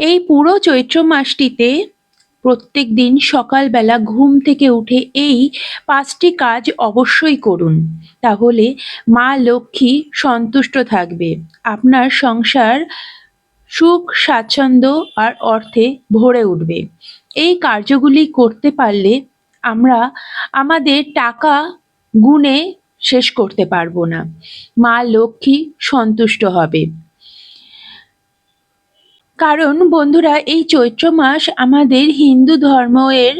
এই পুরো চৈত্র মাসটিতে প্রত্যেক দিন সকালবেলা ঘুম থেকে উঠে এই পাঁচটি কাজ অবশ্যই করুন। তাহলে মা লক্ষ্মী সন্তুষ্ট থাকবে। আপনার সংসার সুখ, স্বাচ্ছন্দ্য আর অর্থে ভরে উঠবে। এই কার্যগুলি করতে পারলে আমরা আমাদের টাকা গুণে শেষ করতে পারব না। মা লক্ষ্মী সন্তুষ্ট হবে। কারণ বন্ধুরা, এই চৈত্র মাস আমাদের হিন্দু ধর্মের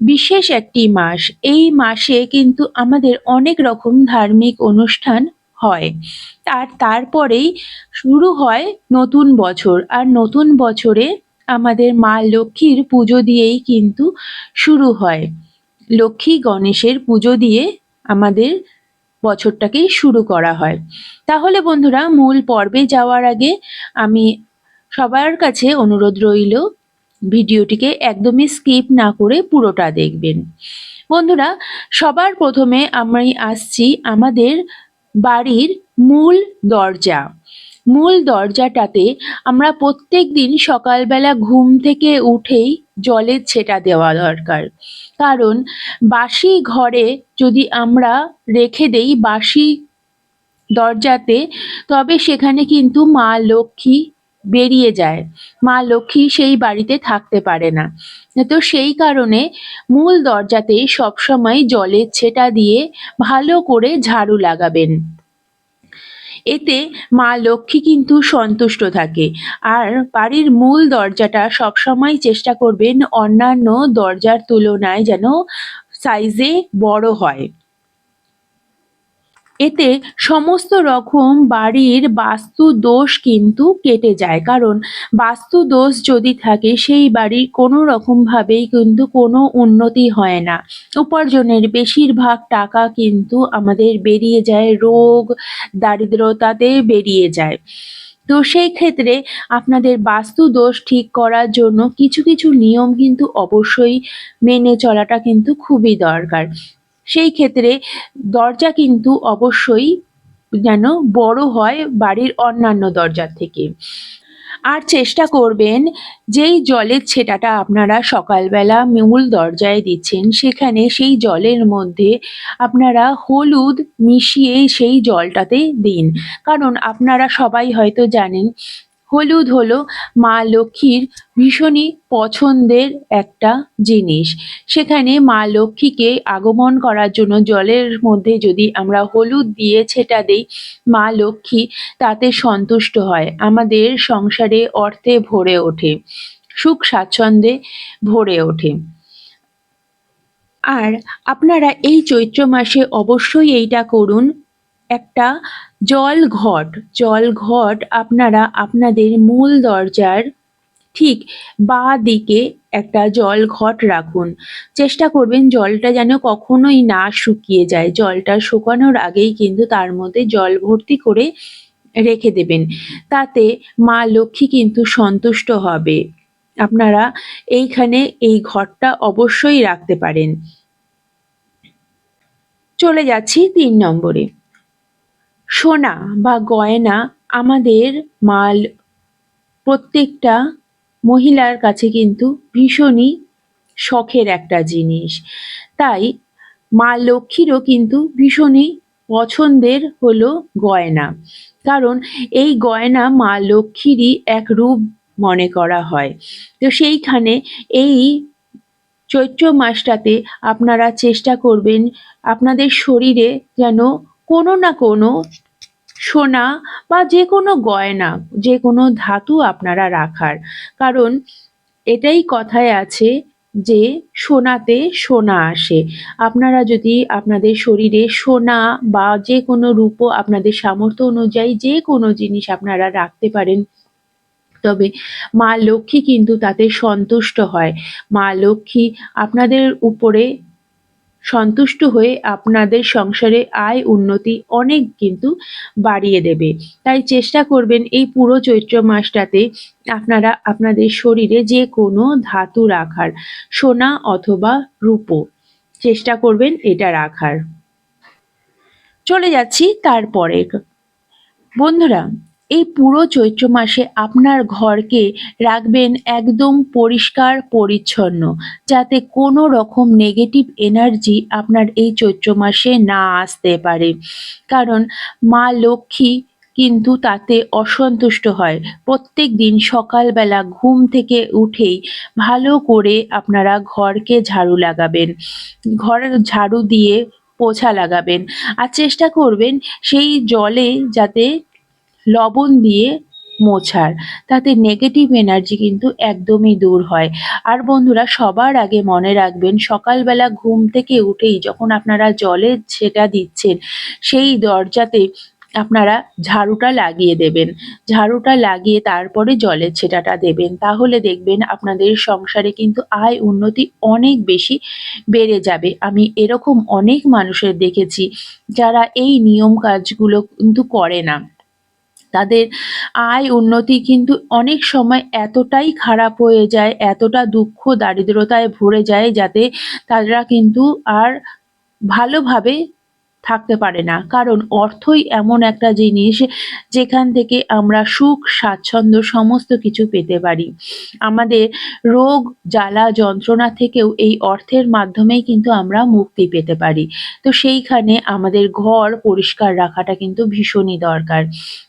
বিশেষ একটি মাস। এই মাসে কিন্তু আমাদের অনেক রকম ধার্মিক অনুষ্ঠান হয়। আর তারপরেই শুরু হয় নতুন বছর। আর নতুন বছরে আমাদের মা লক্ষ্মীর পুজো দিয়েই কিন্তু শুরু হয়। লক্ষ্মী গণেশের পুজো দিয়ে আমাদের বছরটাকে শুরু করা হয়। তাহলে বন্ধুরা, মূল পর্বে যাওয়ার আগে আমি সবার কাছে অনুরোধ রইল, ভিডিওটিকে একদমই স্কিপ না করে পুরোটা দেখবেন। বন্ধুরা, সবার প্রথমে আমি আসছি আমাদের বাড়ির মূল দরজা। মূল দরজাটাতে আমরা প্রত্যেক দিন সকালবেলা ঘুম থেকে উঠেই জলের ছেটা দেওয়া দরকার। কারণ, বাসি ঘরে যদি আমরা রেখে দেই বাসি দরজাতে, তবে সেখানে কিন্তু মা লক্ষ্মী বেরিয়ে যায়। মা লক্ষ্মী সেই বাড়িতে থাকতে পারে না। তো সেই কারণে মূল দরজাতে সবসময় জলের ছেটা দিয়ে ভালো করে ঝাড়ু লাগাবেন। এতে মা লক্ষ্মী কিন্তু সন্তুষ্ট থাকে। আর বাড়ির মূল দরজাটা সবসময় চেষ্টা করবেন অন্যান্য দরজার তুলনায় যেন সাইজে বড় হয়। এতে সমস্ত রকম বাড়ির বাস্তু দোষ কিন্তু কেটে যায়। কারণ বাস্তু দোষ যদি থাকে, সেই বাড়ির কোনো রকমভাবেই কিন্তু কোনো উন্নতি হয় না। উপার্জনের বেশিরভাগ টাকা কিন্তু আমাদের বেরিয়ে যায়, রোগ, দারিদ্রতাতে বেরিয়ে যায়। তো সেই ক্ষেত্রে আপনাদের বাস্তু দোষ ঠিক করার জন্য কিছু কিছু নিয়ম কিন্তু অবশ্যই মেনে চলাটা কিন্তু খুবই দরকার। সেই ক্ষেত্রে দরজা কিন্তু অবশ্যই যেন বড় হয় বাড়ির অন্যান্য দরজার থেকে। আর চেষ্টা করবেন যেই জলের ছেটাটা আপনারা সকালবেলা মূল দরজায় দিচ্ছেন, সেখানে সেই জলের মধ্যে আপনারা হলুদ মিশিয়ে সেই জলটাতে দিন। কারণ আপনারা সবাই হয়তো জানেন হলুদ হলো মা লক্ষ্মীর ভীষণই পছন্দের একটা জিনিস। সেখানে মা লক্ষ্মীকে আগমন করার জন্য জলের মধ্যে যদি আমরা হলুদ দিয়ে ছেটা দিই, মা লক্ষ্মী তাতে সন্তুষ্ট হয়। আমাদের সংসারে অর্থে ভরে ওঠে, সুখ স্বাচ্ছন্দ্যে ভরে ওঠে। আর আপনারা এই চৈত্র মাসে অবশ্যই এইটা করুন একটা জল ঘট জল ঘট আপনারা আপনাদের মূল দরজার ঠিক বা দিকে একটা জল ঘট রাখুন। চেষ্টা করবেন জলটা যেন কখনোই না শুকিয়ে যায়। জলটা শুকানোর আগেই কিন্তু তার মধ্যে জল ভর্তি করে রেখে দেবেন। তাতে মা লক্ষ্মী কিন্তু সন্তুষ্ট হবে। আপনারা এইখানে এই ঘরটা অবশ্যই রাখতে পারেন। চলে যাচ্ছি তিন নম্বরে। সোনা বা গয়না আমাদের মাল প্রত্যেকটা মহিলার কাছে কিন্তু ভীষণই শখের একটা জিনিস। তাই মা লক্ষ্মীরও কিন্তু ভীষণই পছন্দের হলো গয়না। কারণ এই গয়না মা লক্ষ্মীরই এক রূপ মনে করা হয়। তো সেইখানে এই চৈত্র মাসটাতে আপনারা চেষ্টা করবেন আপনাদের শরীরে যেন কোনো না কোনো সোনা বা যে কোনো গয়না, যে কোনো ধাতু আপনারা রাখার। কারণ এটাই কথায় আছে যে সোনাতে সোনা আসে। আপনারা যদি আপনাদের শরীরে সোনা বা যে কোনো রূপো আপনাদের সামর্থ্য অনুযায়ী যে কোনো জিনিস আপনারা রাখতে পারেন, তবে মা লক্ষ্মী কিন্তু তাতে সন্তুষ্ট হয়। মা লক্ষ্মী আপনাদের উপরে সন্তুষ্ট হয়ে আপনাদের সংসারে আয় উন্নতি অনেক কিন্তু বাড়িয়ে দেবে। তাই চেষ্টা করবেন এই পুরো চৈত্র মাসটাতে আপনারা আপনাদের শরীরে যে কোনো ধাতু রাখার, সোনা অথবা রূপো। চেষ্টা করবেন এটা রাখার। চলে যাচ্ছি তারপরে। বন্ধুরা এই পুরো চৈত্র মাসে আপনার ঘরকে রাখবেন একদম পরিষ্কার, পরিচ্ছন্ন, যাতে কোনো রকম নেগেটিভ এনার্জি আপনার এই চৈত্র মাসে না আসতে পারে। কারণ মা লক্ষ্মী কিন্তু তাতে অসন্তুষ্ট হয়। প্রত্যেক দিন সকালবেলা ঘুম থেকে উঠেই ভালো করে আপনারা ঘরকে ঝাড়ু লাগাবেন। ঘর ঝাড়ু দিয়ে পোছা লাগাবেন। আর চেষ্টা করবেন সেই জলে যাতে লবণ দিয়ে মোছার। তাতে নেগেটিভ এনার্জি কিন্তু একদমই দূর হয়। আর বন্ধুরা, সবার আগে মনে রাখবেন, সকালবেলা ঘুম থেকে উঠেই যখন আপনারা জলে সেটা দিচ্ছেন, সেই দরজাতে আপনারা ঝাড়ুটা লাগিয়ে দেবেন। ঝাড়ুটা লাগিয়ে তারপরে জলের ছেটাটা দেবেন। তাহলে দেখবেন আপনাদের সংসারে কিন্তু আয় উন্নতি অনেক বেশি বেড়ে যাবে। আমি এরকম অনেক মানুষের দেখেছি, যারা এই নিয়ম কাজগুলো কিন্তু করে না। তাদের আয় উন্নতি কিন্তু অনেক সময় এতটাই খারাপ হয়ে যায়, এতটা দুঃখ দারিদ্রতায় ভরে যায় যাতে তারা কিন্তু আর ভালোভাবে থাকতে পারে না। কারণ অর্থই এমন একটা জিনিস যেখান থেকে আমরা সুখ, স্বাচ্ছন্দ্য সমস্ত কিছু পেতে পারি। আমাদের রোগ, জ্বালা, যন্ত্রণা থেকেও এই অর্থের মাধ্যমেই কিন্তু আমরা মুক্তি পেতে পারি। তো সেইখানে আমাদের ঘর পরিষ্কার রাখাটা কিন্তু ভীষণই দরকার।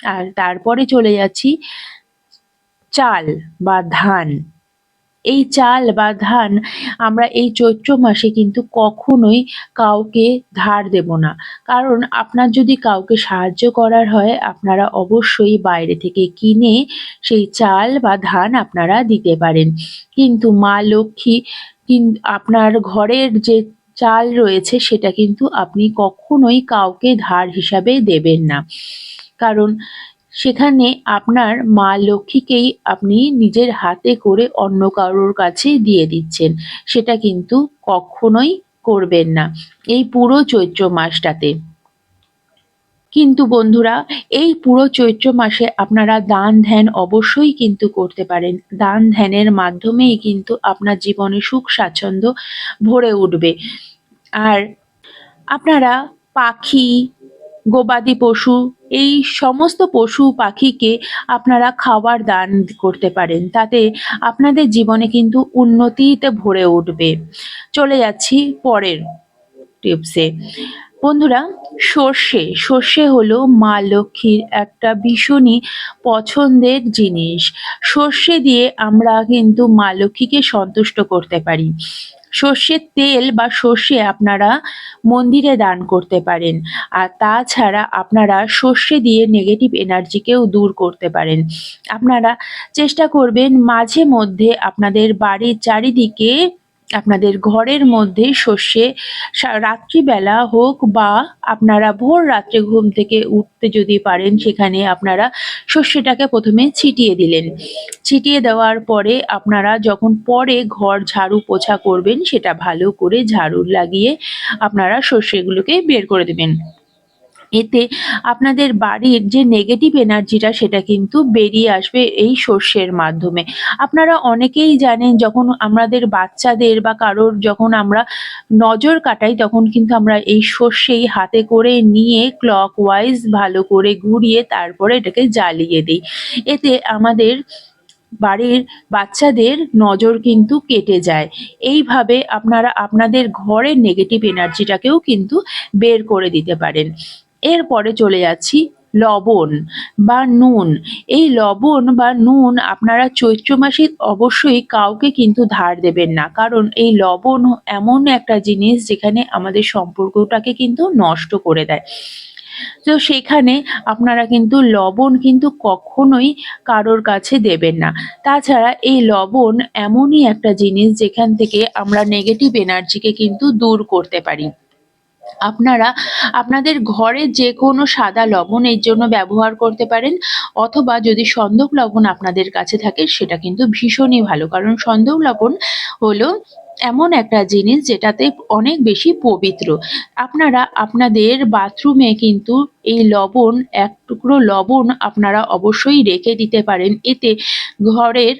আর তারপরে চলে যাচ্ছি চাল বা ধান। এই চাল বা ধান আমরা এই চৈত্র মাসে কিন্তু কখনোই কাউকে ধার দেব না। কারণ আপনার যদি কাউকে সাহায্য করার হয়, আপনারা অবশ্যই বাইরে থেকে কিনে সেই চাল বা ধান আপনারা দিতে পারেন। কিন্তু মা লক্ষ্মী আপনার ঘরের যে চাল রয়েছে, সেটা কিন্তু আপনি কখনোই কাউকে ধার হিসাবে দেবেন না। কারণ সেখানে আপনার মা লক্ষ্মীকেই আপনি নিজের হাতে করে অন্য কারোর কাছে দিয়ে দিচ্ছেন। সেটা কিন্তু কখনোই করবেন না এই পুরো চৈত্র মাসটাতে। কিন্তু বন্ধুরা, এই পুরো চৈত্র মাসে আপনারা দান ধ্যান অবশ্যই কিন্তু করতে পারেন। দান ধ্যানের মাধ্যমেই কিন্তু আপনার জীবনে সুখ স্বাচ্ছন্দ্য ভরে উঠবে। আর আপনারা পাখি, গবাদি পশু এই সমস্ত পশু পাখিকে আপনারা খাবার দান করতে পারেন। তাতে আপনাদের জীবনে কিন্তু উন্নতিতে ভরে উঠবে। চলে যাচ্ছি পরের টিপসে। বন্ধুরা, সর্ষে। সর্ষে হলো মা লক্ষ্মীর একটা ভীষণই পছন্দের জিনিস। সর্ষে দিয়ে আমরা কিন্তু মা লক্ষ্মীকে সন্তুষ্ট করতে পারি। সর্ষের তেল বা সর্ষে আপনারা মন্দিরে দান করতে পারেন। আর তাছাড়া আপনারা সর্ষে দিয়ে নেগেটিভ এনার্জিকেও দূর করতে পারেন। আপনারা চেষ্টা করবেন মাঝে মধ্যে আপনাদের বাড়ির চারিদিকে আপনাদের ঘরের মধ্যে শস্যে রাত্রিবেলা হোক বা আপনারা ভোর রাত্রে ঘুম থেকে উঠতে যদি পারেন, সেখানে আপনারা শস্যটাকে প্রথমে ছিটিয়ে দিলেন। ছিটিয়ে দেওয়ার পরে আপনারা যখন পরে ঘর ঝাড়ু পোছা করবেন, সেটা ভালো করে ঝাড়ু লাগিয়ে আপনারা শস্যগুলোকে বের করে দেবেন। এতে আপনাদের বাড়ির যে নেগেটিভ এনার্জিটা সেটা কিন্তু বেরিয়ে আসবে এই সর্ষের মাধ্যমে। আপনারা অনেকেই জানেন, যখন আমাদের বাচ্চাদের বা কারোর যখন আমরা নজর কাটাই, তখন কিন্তু আমরা এই সর্ষেই হাতে করে নিয়ে ক্লক ওয়াইজ ভালো করে ঘুরিয়ে তারপরে এটাকে জ্বালিয়ে দিই। এতে আমাদের বাড়ির বাচ্চাদের নজর কিন্তু কেটে যায়। এইভাবে আপনারা আপনাদের ঘরের নেগেটিভ এনার্জিটাকেও কিন্তু বের করে দিতে পারেন। এরপরে চলে যাচ্ছি লবণ বা নুন। এই লবণ বা নুন আপনারা চৈত্র মাসে অবশ্যই কাউকে কিন্তু ধার দেবেন না। কারণ এই লবণ এমন একটা জিনিস যেখানে আমাদের সম্পর্কটাকে কিন্তু নষ্ট করে দেয়। তো সেখানে আপনারা কিন্তু লবণ কিন্তু কখনোই কারোর কাছে দেবেন না। তাছাড়া এই লবণ এমনই একটা জিনিস যেখান থেকে আমরা নেগেটিভ এনার্জিকে কিন্তু দূর করতে পারি। আপনারা আপনাদের ঘরে যে কোনো সাদা লবণ এর জন্য ব্যবহার করতে পারেন, অথবা যদি সন্দক লবণ আপনাদের কাছে থাকে, সেটা কিন্তু ভীষণই ভালো। কারণ সন্দক লবণ হলো এমন একটা জিনিস যেটাতে অনেক বেশি পবিত্র। আপনারা আপনাদের বাথরুমে কিন্তু এই লবণ, এক টুকরো লবণ আপনারা অবশ্যই রেখে দিতে পারেন। এতে ঘরের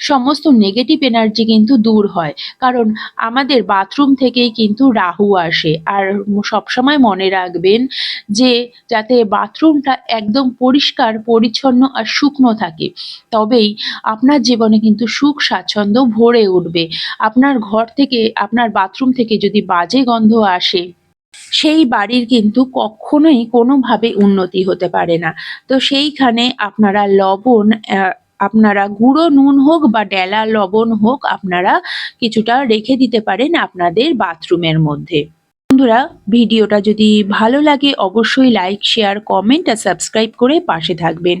সমস্ত নেগেটিভ এনার্জি কিন্তু দূর হয়। কারণ আমাদের বাথরুম থেকেই কিন্তু রাহু আসে। আর সবসময় মনে রাখবেন যে, যাতে বাথরুমটা একদম পরিষ্কার, পরিচ্ছন্ন আর শুকনো থাকে, তবেই আপনার জীবনে কিন্তু সুখ স্বাচ্ছন্দ্য ভরে উঠবে। আপনার ঘর থেকে, আপনার বাথরুম থেকে যদি বাজে গন্ধ আসে, সেই বাড়ির কিন্তু কখনোই কোনোভাবে উন্নতি হতে পারে না। তো সেইখানে আপনারা লবণ আপনারা গুঁড়ো নুন হোক বা ডেলা লবণ হোক আপনারা কিছুটা রেখে দিতে পারেন আপনাদের বাথরুমের মধ্যে। বন্ধুরা, ভিডিওটা যদি ভালো লাগে অবশ্যই লাইক, শেয়ার, কমেন্ট আর সাবস্ক্রাইব করে পাশে থাকবেন।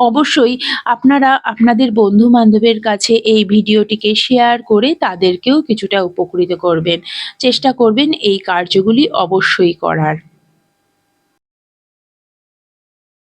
অবশ্যই আপনারা আপনাদের বন্ধু বান্ধবের কাছে এই ভিডিওটিকে শেয়ার করে তাদেরকেও কিছুটা উপকৃত করবেন। চেষ্টা করবেন এই কার্যগুলি অবশ্যই করার।